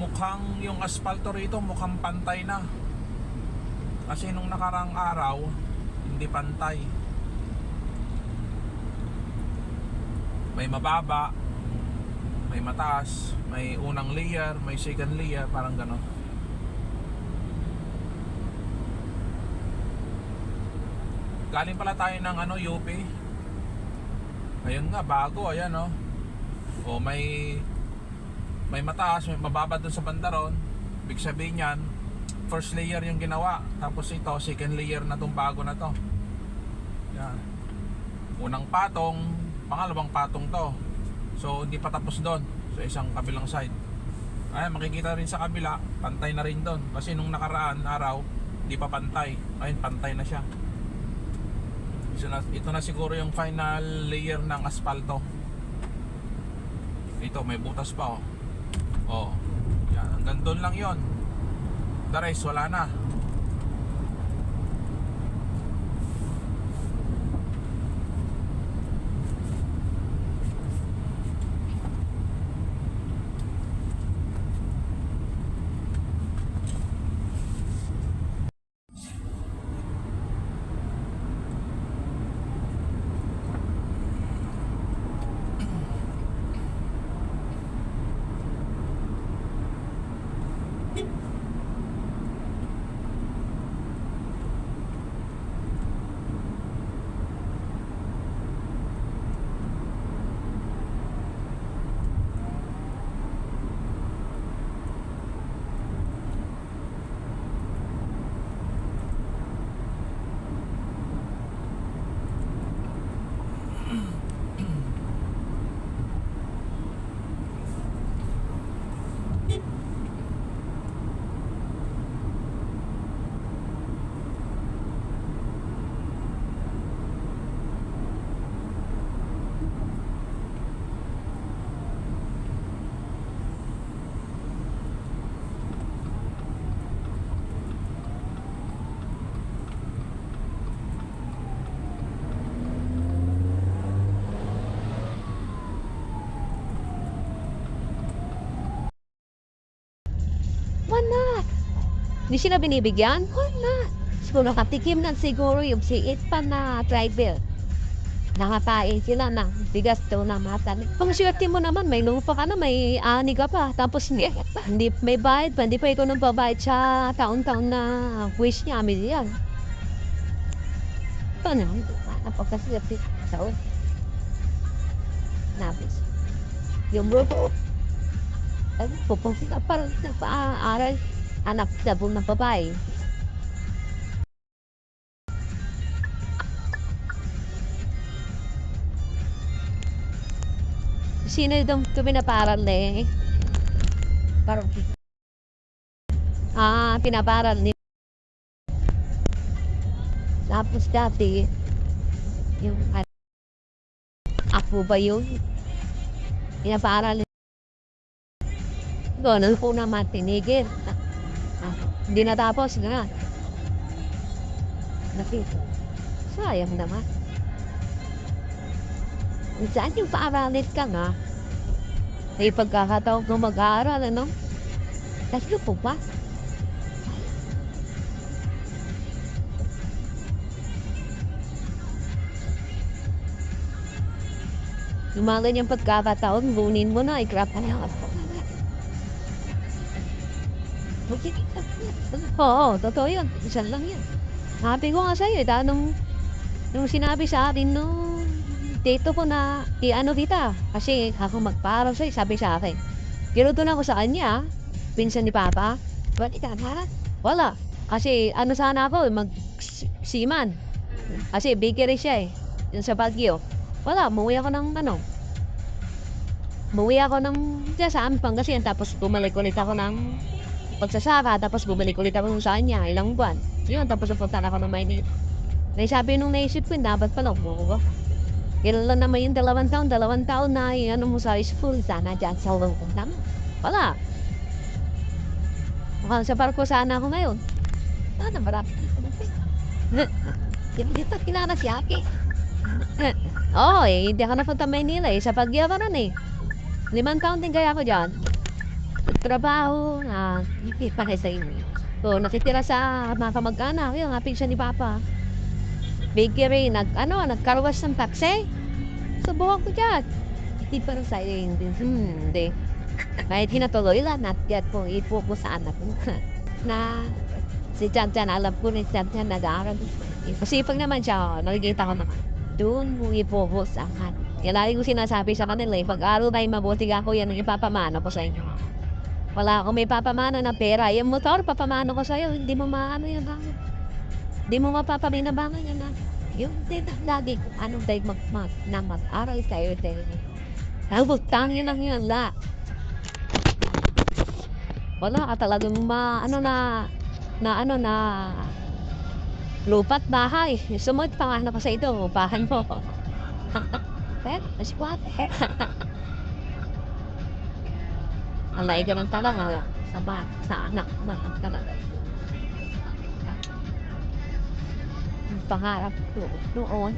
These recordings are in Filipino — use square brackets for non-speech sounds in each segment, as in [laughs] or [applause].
Mukhang yung asfalto rito mukhang pantay na. Kasi nung nakarang araw, hindi pantay. May mababa, may mataas, may unang layer, may second layer, parang ganon. Galing pala tayo ng ano, UP. Ayun nga, bago, ayan oh. O may may mataas, may mababa dun sa bandaron. Big sabihin yan, first layer yung ginawa. Tapos ito, second layer na tong bago na to. Yan. Unang patong, pangalawang patong to. So, hindi pa tapos doon sa isang kabilang side. Ay, makikita rin sa kabila, pantay na rin doon. Kasi nung nakaraan araw, hindi pa pantay. Ayun, pantay na siya. Ito na, ito na siguro yung final layer ng asfalto. Ito, may butas pa oh. Oh. Yan, hanggang doon lang 'yon. The rest wala na. Why not? Hindi sila binibigyan? Why not? Siguro nakatikim na siguro yung siit pa na driver. Nakakain sila ng bigas daw na matalim. Pang swerte mo naman, may lupa ka na, may ani ka pa. Tapos hindi, hindi may bayad pa, hindi pa ikaw nang babayad sa taon-taon na wish niya, amin yan. Ito na, napagkaswerte sa o. Napis. Yung grupo, ay, pupunta ka parang nagpa-aaral. Anak na po ng babae. Sino ito pinaparal eh? Parang Ah, pinaparal ni Tapos dati yung ano, ako ba yun? Pinaparal Ganun po naman tinigil. Ah, hindi natapos nga. Nakita. Sayang naman. Saan yung paaralit ka nga? May pagkakataon kung mag-aaral, ano? Tatlo po ba? Yung pagkakataon, lunin mo na, ikrap ka na. Oo, totoo yun. Isa lang yun. Sabi ko nga sa'yo, eh, dahil nung, nung sinabi sa akin, nung dito ko na, i-ano kita, kasi ako magparaw sa'yo, sabi sa akin. Ginuto na ako sa kanya, pinsan ni Papa, ba't ka na? Wala. Kasi ano sana ako, mag-siman. Kasi bakery siya eh, yun sa Baguio. Wala, umuwi ako ng ano, umuwi ako ng, dyan sa amin Pangasinan, tapos bumalik ulit ako ng pagsasaka, tapos bumalik ulit ako sa kanya, ilang buwan. Yun, tapos napunta na ako ng Maynila. Naisabi nung naisip ko, dapat pala umuwi ko. Kailan naman yung dalawang taon, dalawang taon na yung ano mo sa school, sana dyan sa loob. Tama. Wala. Mukhang sa parko sana ako ngayon. Sana marami. Hindi pa [laughs] kilala si Aki. [laughs] Oo, eh, hindi ako napunta Maynila eh. Sa Pagya pa rin eh. Limang taon din kaya ako dyan. Trabaho na sa inyo. So, nakitira sa mga kamag-anak, yun, hapin siya ni Papa. Bakery, nag, ano, nagkarwas ng taxi. Subukan ko dyan. Hindi pa rin sa hindi. Hmm, hindi. Kahit hinatuloy lang, at yet kung i-focus sa anak ko. [laughs] na si Chan Chan, alam ko ni Chan Chan nag-aaral. Masipag naman siya, oh. nakikita ko naman. Doon mo i-focus ang anak. Yan lagi ko sinasabi sa kanila eh, pag-aral tayo mabuti ako, yan ang ipapamana ko sa inyo. Wala akong may papamana na pera. Yung motor, papamana ko sa'yo. Hindi mo maano yan ha. Hindi mo mapapabinabangan yan ha. Yung din lagi kung anong tayo mag, mag, na mag-aral tayo tayo. Nabutang yun lang yun la. Wala ka talagang ma, ano na, na ano na, lupat bahay. Sumod pa ano ko sa ito, upahan mo. [laughs] Pero, masipwate. [laughs] Alay ka ng talaga sa ba, sa anak mo ang talaga. Ang pangarap ko noon,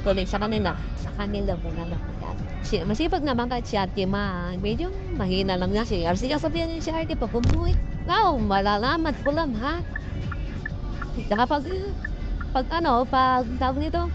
tuloy sa kanila, sa kanila mo na lang. Si, masipag naman kahit si Ate Ma, medyo mahina lang na si RC. Sabihan niya si Ate, pag umuwi, wow, malalamat ko lang ha. Saka pag, pag ano, pag tawag nito,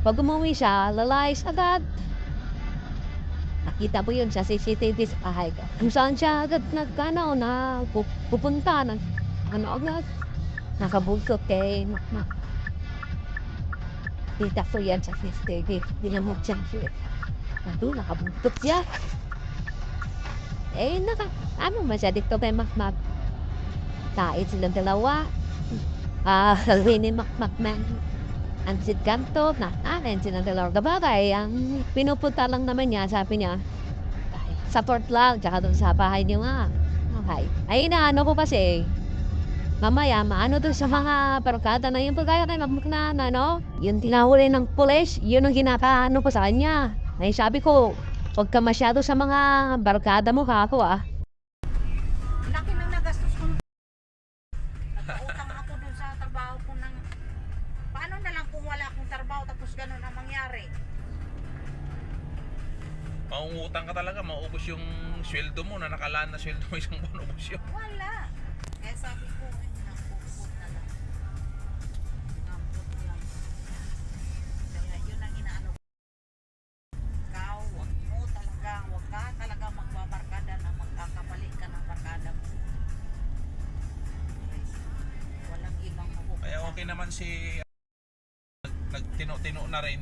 pag umuwi siya, lalayas agad. Nakita mo yun sa CCTV sa bahay ko. Kung saan siya agad nag, ano, na pu- pupunta, nag, ano agad, nakabulkot kay Makmak. Kita ko yan sa CCTV. Hindi na mo siya siya. Nandun, nakabulkot siya. Eh, naka, ano man siya dito kay Makmak. Tait silang dalawa. Ah, [laughs] ni Makmak man. Ang si Ganto, na namin silang dalawa. Kabagay, ang pinupunta lang naman niya, sabi niya, ay, support lang, tsaka doon sa bahay niyo nga. Okay. Ay, inaano ko kasi, mamaya, maano doon sa mga barkada na yung pagkaya na, na, no? Yung tinahuli ng pulis, yun ang ginakaano ko sa kanya. Ay, sabi ko, huwag ka masyado sa mga barkada mo, kako ah. Sweldo mo [laughs] isang buwan ubos yun. Wala. Kaya sabi ko, eh, nampupot na lang. Nampupot na lang. Kaya yun ang inaano ko. Ikaw, wag mo talaga, wag ka talaga magbabarkada na magkakamali ka ng barkada mo. Walang ibang mapupunta. Kaya okay naman si nag- nagtino-tino na rin.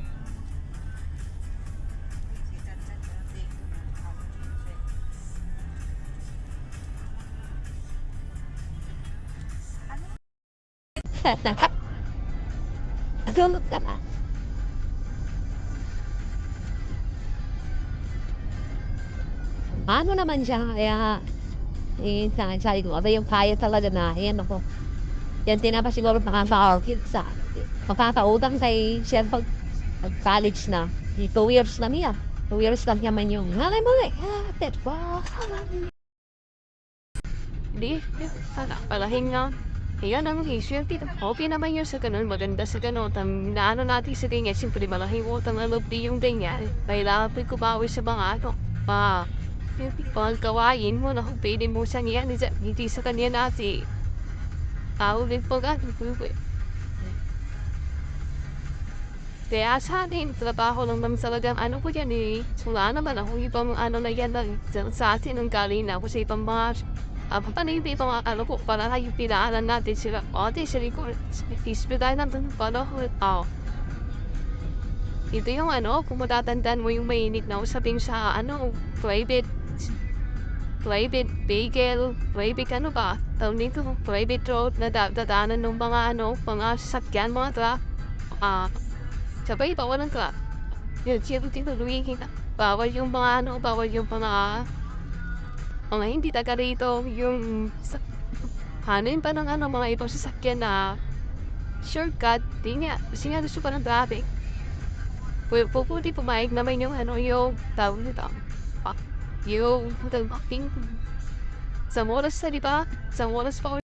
Natulog ka na. Ano naman siya, kaya, eh, sa sabi ko, aba yung kaya talaga na, yan ako. Yan tinapa siguro makaka-orchid sa, makakautang kay pag, pag college na. Di, Two years lang niya. Two years lang naman yung, halay mo eh, ah, tet ba? Di, sana palahin Ayan ang. Tito, okay naman yun sa ganun. Maganda sa ganun. Tam, naano natin sa ganyan. Siyempre, malaking utang na loob di yung ganyan. Kailangan pa kubawi sa mga ano. Pa, pagkawain mo na kung pwede mo siyang yan. Hindi, sa kanya natin. Tao din pag ano. Kaya sa atin, trabaho lang naman talagang ano ko yan eh. Wala naman ako ibang ano na yan lang. Sa atin ang galing na ako sa ibang mga Ah, papanayipin ito mga ano ko, para tayo pinaalan natin sila. O, ate, sila ko, isip tayo natin, paano ko, oh. Ito yung ano, kung matatandaan mo yung mainit na usapin sa ano, private, private bagel, private ano ba, tawag nito, private road na da- dadaanan ng mga ano, mga sasakyan, mga truck. Ah, sabay, bawal ang truck. Yun, dito, luwingin na. Bawal yung mga ano, bawal yung mga mga hindi taga rito yung sa, hanin pa ng ano mga ibang sasakyan na shortcut. Di nga kasi nga gusto pa ng traffic. Pu- puputi pumayag naman yung ano yung tawag nito pa yung hotel booking sa oras na di ba? Sa pa